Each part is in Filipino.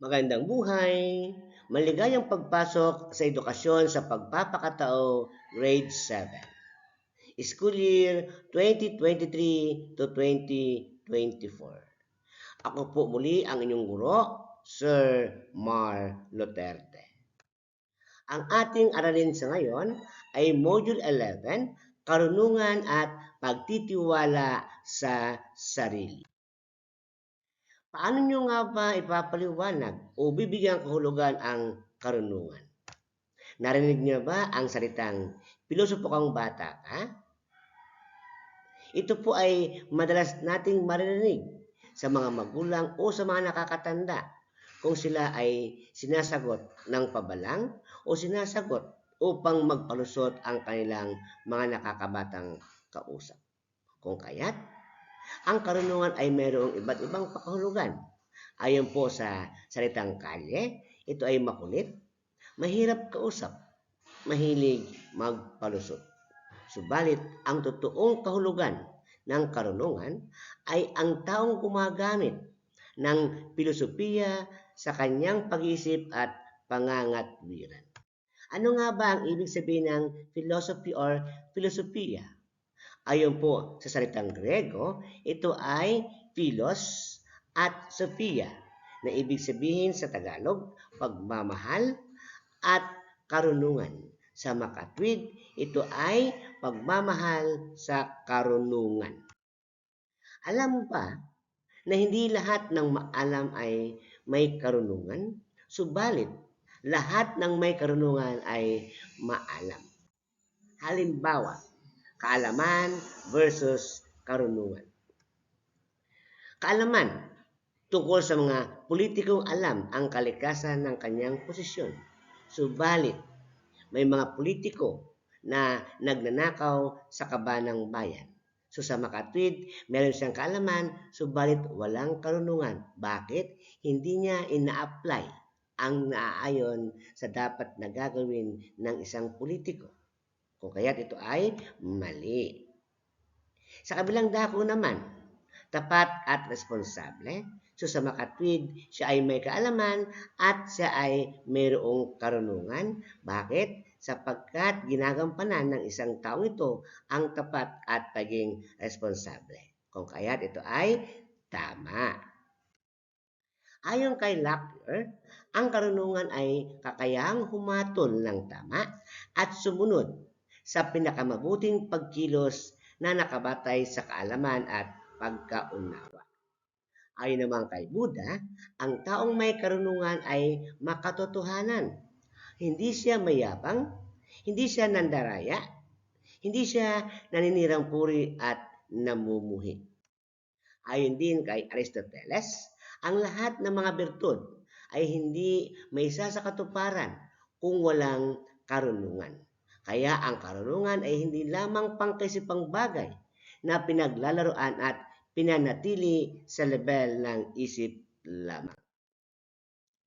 Magandang buhay! Maligayang pagpasok sa edukasyon sa pagpapakatao grade 7. School year 2023 to 2024. Ako po muli ang inyong guro, Sir Mar Luterte. Ang ating aralin sa ngayon ay Module 11, Karunungan at Pagtitiwala sa Sarili. Paano nyo nga ba ipapaliwanag o bibigyan kahulugan ang karunungan? Narinig niyo ba ang salitang pilosopo kang bata ka? Ito po ay madalas nating maririnig sa mga magulang o sa mga nakakatanda kung sila ay sinasagot ng pabalang o sinasagot upang magpalusot ang kanilang mga nakakabatang kausap. Kung kaya't, ang karunungan ay mayroong iba't ibang pakahulugan. Ayon po sa salitang kalye, ito ay makulit, mahirap kausap, mahilig magpalusot. Subalit, ang totoong kahulugan ng karunungan ay ang taong gumagamit ng filosofiya sa kanyang pag-isip at pangangatwiran. Ano nga ba ang ibig sabihin ng philosophy or filosofiya? Ayon po sa salitang Grego, ito ay philos at sophia na ibig sabihin sa Tagalog, pagmamahal at karunungan. Sa makatwid, ito ay pagmamahal sa karunungan. Alam ba na hindi lahat ng maalam ay may karunungan? Subalit, lahat ng may karunungan ay maalam. Halimbawa, kaalaman versus karunungan. Kaalaman, tungkol sa mga politikong alam ang kalikasan ng kanyang posisyon. Subalit, may mga politiko na nagnanakaw sa kabanang bayan. So sa makatwid, meron siyang kaalaman, subalit walang karunungan. Bakit? Hindi niya ina-apply ang naaayon sa dapat na gagawin ng isang politiko. Kung kaya't ito ay mali. Sa kabilang dako naman, tapat at responsable, so sa makatwid, siya ay may kaalaman at siya ay mayroong karunungan. Bakit? Sapagkat ginagampanan ng isang taong ito ang tapat at paging responsable. Kung kaya't ito ay tama. Ayon kay Lockyer, ang karunungan ay kakayahang humatol ng tama at sumunod sa pinakamabuting pagkilos na nakabatay sa kaalaman at pagkaunawa. Ayon naman kay Buddha, ang taong may karunungan ay makatotohanan. Hindi siya mayabang, hindi siya nandaraya, hindi siya naninirang puri at namumuhi. Ayon din kay Aristoteles, ang lahat ng mga bertud ay hindi may isa kung walang karunungan. Kaya ang karunungan ay hindi lamang pangkaisipang bagay na pinaglalaroan at pinanatili sa level ng isip lamang.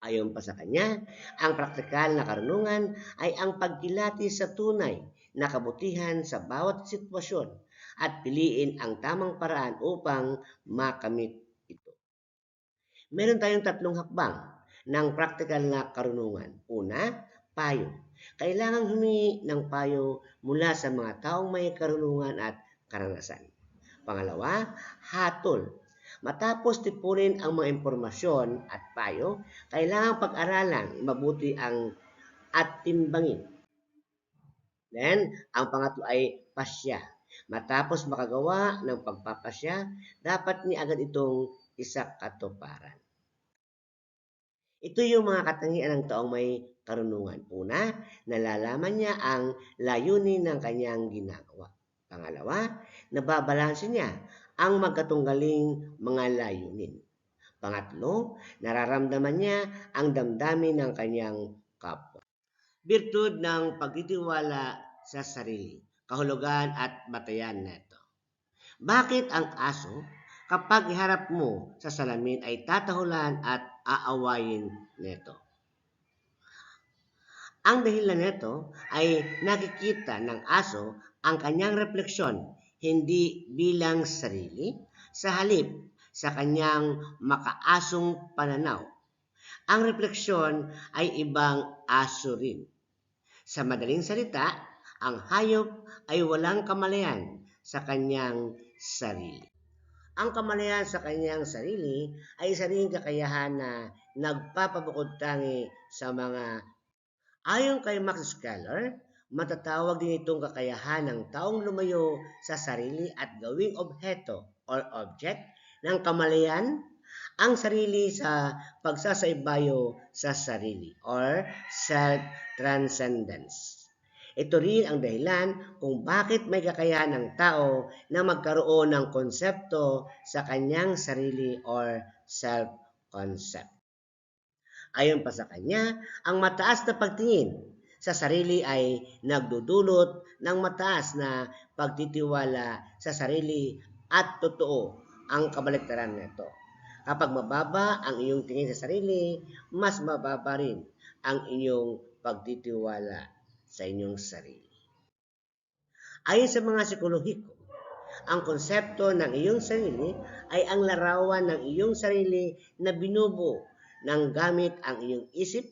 Ayon pa sa kanya, ang praktikal na karunungan ay ang pagkilati sa tunay na kabutihan sa bawat sitwasyon at piliin ang tamang paraan upang makamit ito. Meron tayong tatlong hakbang ng praktikal na karunungan. Una, payo. Kailangan humingi ng payo mula sa mga taong may karunungan at karanasan. Pangalawa, hatol. Matapos tipunin ang mga impormasyon at payo, kailangan pag-aralan mabuti ang at timbangin. Then, ang pangatlo ay pasya. Matapos makagawa ng pagpapasya, dapat ni agad itong isakatuparan. Ito yung mga katangian ng taong may karunungan. Una, nalalaman niya ang layunin ng kanyang ginagawa. Pangalawa, nababalanse niya ang magkatunggaling mga layunin. Pangatlo, nararamdaman niya ang damdamin ng kanyang kapwa. Birtud ng pagtitiwala sa sarili, kahulugan at batayan neto. Bakit ang aso kapag iharap mo sa salamin ay tatahulan at aawayin neto? Ang dahilan nito ay nakikita ng aso ang kanyang refleksyon hindi bilang sarili, sa halip sa kanyang makaasong pananaw. Ang refleksyon ay ibang aso rin. Sa madaling salita, ang hayop ay walang kamalayan sa kanyang sarili. Ang kamalayan sa kanyang sarili ay isa ring kakayahan na nagpapabukod tangi sa mga Ayon kay Max Scheller, matatawag din itong kakayahan ng taong lumayo sa sarili at gawing obheto or object ng kamalayan ang sarili sa pagsasaybayo sa sarili or self-transcendence. Ito rin ang dahilan kung bakit may kakayahan ng tao na magkaroon ng konsepto sa kanyang sarili or self-concept. Ayon pa sa kanya, ang mataas na pagtingin sa sarili ay nagdudulot ng mataas na pagtitiwala sa sarili at totoo ang kabaliktaran nito. Kapag mababa ang iyong tingin sa sarili, mas mababa rin ang inyong pagtitiwala sa inyong sarili. Ayon sa mga psikolohiko, ang konsepto ng iyong sarili ay ang larawan ng iyong sarili na binubuo ng gamit ang iyong isip.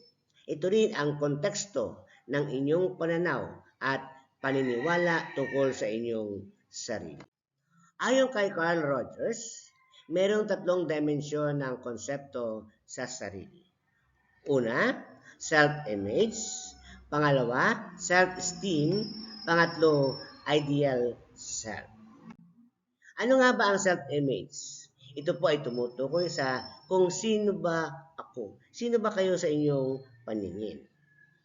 Ito rin ang konteksto ng inyong pananaw at paniniwala tungkol sa inyong sarili. Ayon kay Carl Rogers, mayroong tatlong dimensyon ng konsepto sa sarili. Una, self-image. Pangalawa, self-esteem. Pangatlo, ideal self. Ano nga ba ang self-image? Ito po ay tumutukoy sa kung sino ba ako. Sino ba kayo sa inyong paningin?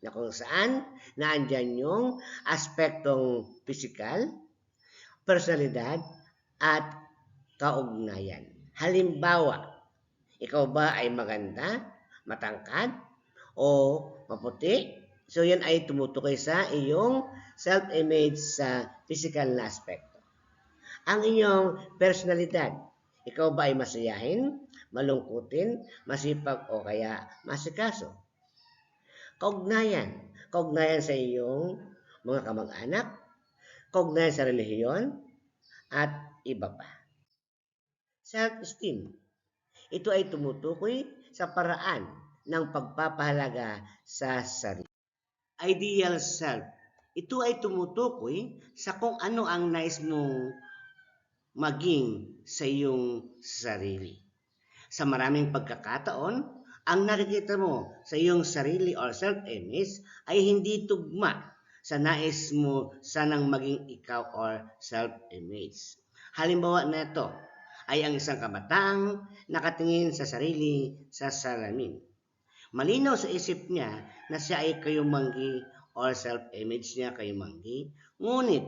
Na kung saan naandyan yung aspektong pisikal, personalidad, at kaugnayan. Halimbawa, ikaw ba ay maganda, matangkad, o maputi? So yan ay tumutukoy sa iyong self-image sa physical na aspekto. Ang inyong personalidad, ikaw ba ay masayahin, malungkutin, masipag o kaya masikaso? Kaugnayan. Kaugnayan sa iyong mga kamag-anak, kaugnayan sa relihiyon, at iba pa. Self-esteem. Ito ay tumutukoy sa paraan ng pagpapahalaga sa sarili. Ideal self. Ito ay tumutukoy sa kung ano ang nais mong maging sa iyong sarili. Sa maraming pagkakataon, ang nakikita mo sa iyong sarili or self-image ay hindi tugma sa nais mo sanang maging ikaw or self-image. Halimbawa na ito ay ang isang kabataang nakatingin sa sarili sa salamin. Malinaw sa isip niya na siya ay kayumanggi or self-image niya kayumanggi, ngunit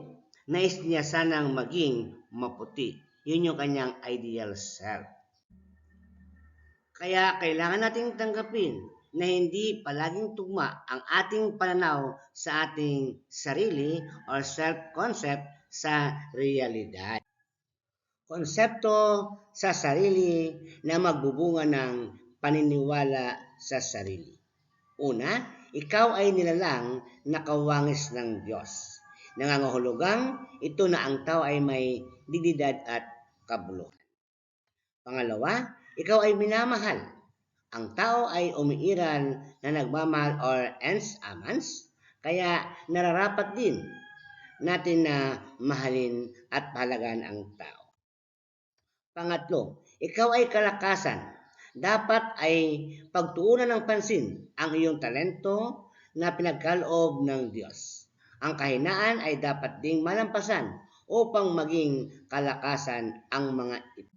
nais niya sanang maging maputi. Yun yung kanyang ideal self. Kaya kailangan nating tanggapin na hindi palaging tugma ang ating pananaw sa ating sarili or self-concept sa realidad. Konsepto sa sarili na magbubunga ng paniniwala sa sarili. Una, ikaw ay nilalang na kawangis ng Diyos. Nangangahulugang ito na ang tao ay may dignidad at kabuluhan. Pangalawa, ikaw ay minamahal. Ang tao ay umiiral na nagmamahal or ens amans, kaya nararapat din natin na mahalin at pahalagaan ang tao. Pangatlo, ikaw ay kalakasan. Dapat ay pagtuunan ng pansin ang iyong talento na pinagkaloob ng Diyos. Ang kahinaan ay dapat ding malampasan upang maging kalakasan ang mga ito.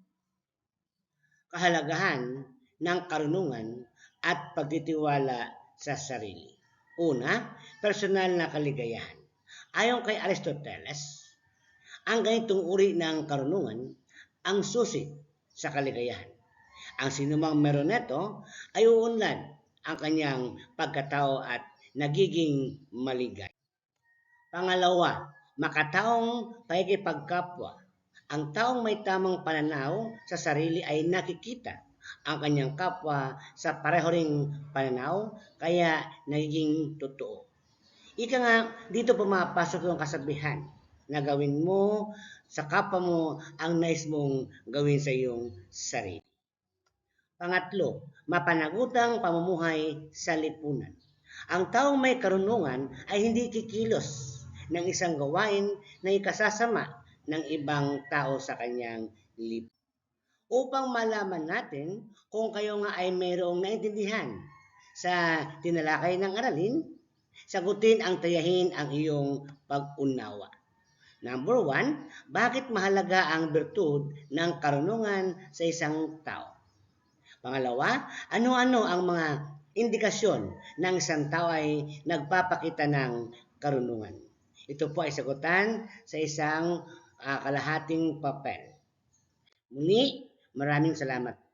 Kahalagahan ng karunungan at pagtitiwala sa sarili. Una, personal na kaligayahan. Ayon kay Aristoteles, ang ganitong uri ng karunungan ang susi sa kaligayahan. Ang sinumang meron neto ay uunlad ang kanyang pagkatao at nagiging maligay. Pangalawa, makataong paikipagkapwa. Ang taong may tamang pananaw sa sarili ay nakikita ang kanyang kapwa sa pareho ring pananaw, kaya nagiging totoo. Ika nga, dito pumapasok yung kasabihan na gawin mo sa kapwa mo ang nais mong gawin sa iyong sarili. Pangatlo, mapanagutang pamumuhay sa lipunan. Ang taong may karunungan ay hindi kikilos ng isang gawain na ikasasama ng ibang tao sa kanyang lipunan. Upang malaman natin kung kayo nga ay mayroong naintindihan sa tinalakay ng aralin, sagutin ang tayahin ang iyong pag-unawa. Number one, bakit mahalaga ang bertud ng karunungan sa isang tao? Pangalawa, ano-ano ang mga indikasyon ng isang tao ay nagpapakita ng karunungan? Ito po ay sagutan sa isang uh, kalahating papel. Muli, maraming salamat.